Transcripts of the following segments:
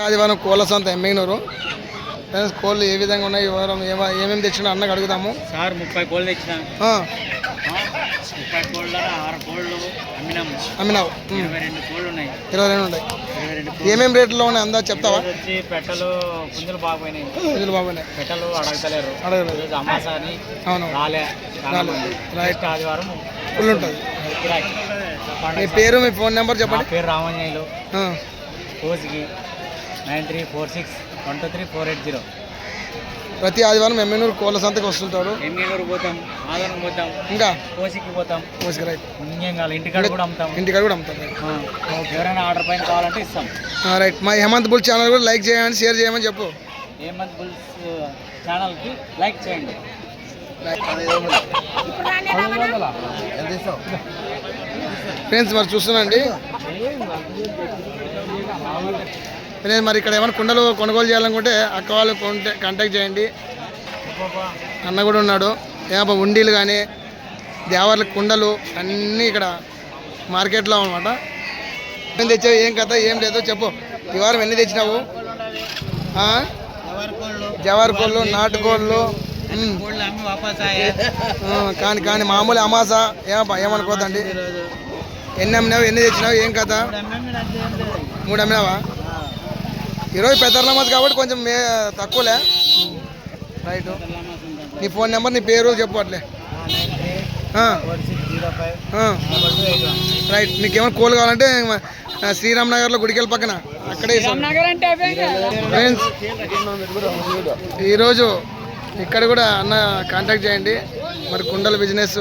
ఆదివారం కోళ్ళ సంత ఎమ్మిగినూరు. ఫ్రెండ్స్ కోళ్ళు ఏ విధంగా ఉన్నాయి ఈ వారం ఏమ- ఏమేమి తెచ్చినా అన్నకు అడుగుదాము. సార్ ముప్పై కోళ్ళు తెచ్చిన. ఆ, ముప్పై కోళ్ళ ఆరు కోళ్ళు అమ్మినాము అమ్మినావు. ఇరవై రెండు కోళ్ళు ఉన్నాయి. ఇరవై రెండు ఉన్నాయి. ఏమేమి రేట్లో ఉన్నాయి అందా చెప్తావా? వచ్చి పెట్టలు పుంజులు బాగుపోయినాయి రోజులు బాగున్నాయి పెట్టలు అడగతలేరు. అడగలేదు. అమాసా అని అవును. రాలే. రాలే. రైట్ ఆదివారం ఫుల్ ఉంటుంది. మీ పేరు మీ ఫోన్ నెంబర్ చెప్పండి. పేరు రామంజయులు ఆ, కోసికి nine three four six one two three four eight zero. ప్రతి ఆదివారం ఎమ్మెనూరు కోళ్ళ సంతకి వస్తుంటాడు ఎమ్మెల్యేరు పోతాం ఆదరణ పోతాం ఇంకా? కోసికి పోతాం. Okay right. ఇంకేం కావాలి ఇంటికాడ కూడా అమ్ముతాం. ఇంటికాడ కూడా. ఆ, ఎవరైనా ఆర్డర్ పైన కావాలంటే ఇస్తాం. రైట్. మా హేమంత్ బుల్ ఛానల్ కూడా లైక్ చేయండి షేర్ చేయమని చెప్పు. హేమంత్ బుల్స్ ఛానల్కి లైక్ చేయండి. ఫ్రెండ్స్ మరి చూస్తున్నాండి. ఫ్రెండ్స్ మరి ఇక్కడ ఏమైనా కుండలు కొనుగోలు చేయాలనుకుంటే అక్క వాళ్ళు కొంటే కాంటాక్ట్ చేయండి. అన్న కూడా ఉన్నాడు. ఏమో ఉండీలు కానీ దేవర్ల కుండలు అన్నీ ఇక్కడ మార్కెట్లో అనమాట ఏం తెచ్చావు ఏం కథ ఏం లేదు చెప్పు. ఈ వారం ఎన్ని తెచ్చినావు? ఆ? జవార్ కోళ్ళు నాటుకోళ్ళు కానీ కానీ మామూలు అమాస. ఏమప్పా ఏమనుకోదండి ఎన్ని అమ్మినావు ఎన్ని తెచ్చినావు ఏం కథ? మూడు అమ్మినావా? ఈరోజు పెద్ద నమాజ్ కాబట్టి కొంచెం మే తక్కువలే. రైట్ నీ ఫోన్ నెంబర్ నీ పేరు చెప్పు అట్లే. రైట్ మీకు ఏమైనా కోల్ కావాలంటే శ్రీరామ్ నగర్లో గుడికెళ్ళి పక్కన. అక్కడే. ఫ్రెండ్స్ ఈరోజు ఇక్కడ కూడా అన్న కాంటాక్ట్ చేయండి. మరి కుండల బిజినెస్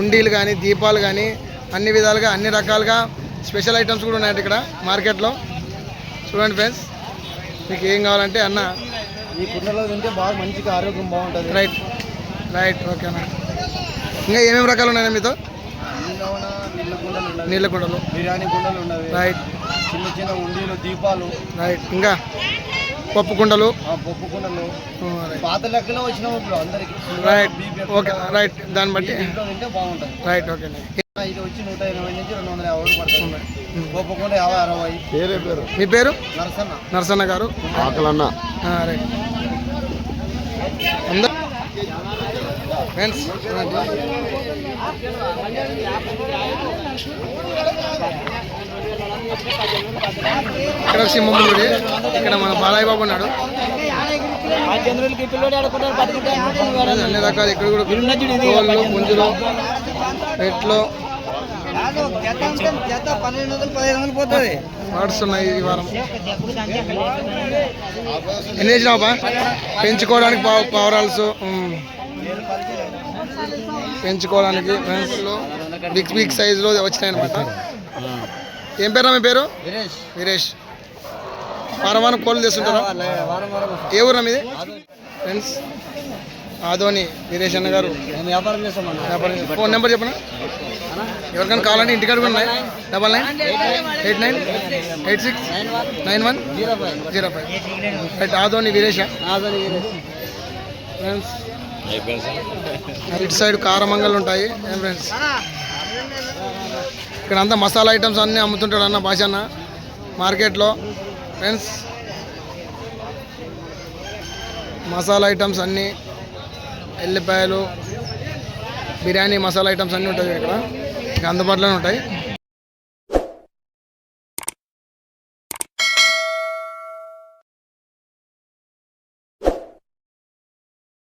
ఉండీలు కానీ దీపాలు కానీ అన్ని విధాలుగా అన్ని రకాలుగా స్పెషల్ ఐటమ్స్ కూడా ఉన్నాయి ఇక్కడ మార్కెట్లో. చూడండి ఫ్రెండ్స్. మీకు ఏం కావాలంటే అన్న. ఈ కుండలో తింటే బాగా మంచిగా ఆరోగ్యం బాగుంటుంది. రైట్ రైట్ ఓకే అన్న. ఇంకా ఏమేమి రకాలు ఉన్నాయి మీతో? నీళ్ళ కుండలు. బిర్యానీ కుండలు ఉన్నవి. రైట్ చిన్న చిన్న ఉండీలు దీపాలు. రైట్ ఇంకా పప్పు కుండలు. ఆ పప్పు కుండలు. రైట్. పాత లెక్కలో వచ్చిన అందరికి. రైట్ ఓకే రైట్ దాన్ని బట్టి. బాగుంటుంది. రైట్ ఓకే ఇది వచ్చి నూట ఎనభై నుంచి రెండు వందల యాభై పడుతుంది. యాభై అరవై. పేరే పేరు? మీ పేరు? నరసన్న. నరసన్న గారు. ఆకలన్న. ఆ, రైట్ అందరూ ఫ్రెండ్స్ ఇక్కడ ఒక సింహం గుడి ఇక్కడ మన బాలయ్య బాబు ఉన్నాడు. అన్ని రకాలు ఇక్కడ కూడా పుంజులు పెట్లు ఉన్నాయి ఈ వారం. ఎన్ని తెచ్చినావు బా? పెంచుకోవడానికి పావు పావురాల్స్. పెంచుకోవడానికి బిగ్ బిగ్ సైజులో వచ్చినాయి అనమాట ఏం పేరు మీ పేరు? వీరేష్. వారం వారం కోళ్ళు తెస్తుంటారా? వారం ఏ ఊరు మీది? ఫ్రెండ్స్ ఆదోని వీరేష్ అన్న గారు. వ్యాపారం చేస్తామన్న వ్యాపారం ఫోన్ నెంబర్ చెప్పనా? ఎవరికైనా కావాలంటే ఇంటికాడ కూడా ఉన్నాయి. Double nine eight nine eight six nine one zero five. Zero five. Right Adoni Veeresha. Veeresh. Friends ఇటు సైడ్ కారమంగళ్ళు ఉంటాయి. ఏం ఫ్రెండ్స్? ఇక్కడ అంతా మసాలా ఐటమ్స్ అన్నీ అమ్ముతుంటాడు అన్న భాష అన్న. మార్కెట్లో. ఫ్రెండ్స్ మసాలా ఐటమ్స్ అన్నీ ఎల్లిపాయలు బిర్యానీ మసాలా ఐటమ్స్ అన్నీ ఉంటాయి ఇక్కడ. ఇక అందుబాటులోనే ఉంటాయి.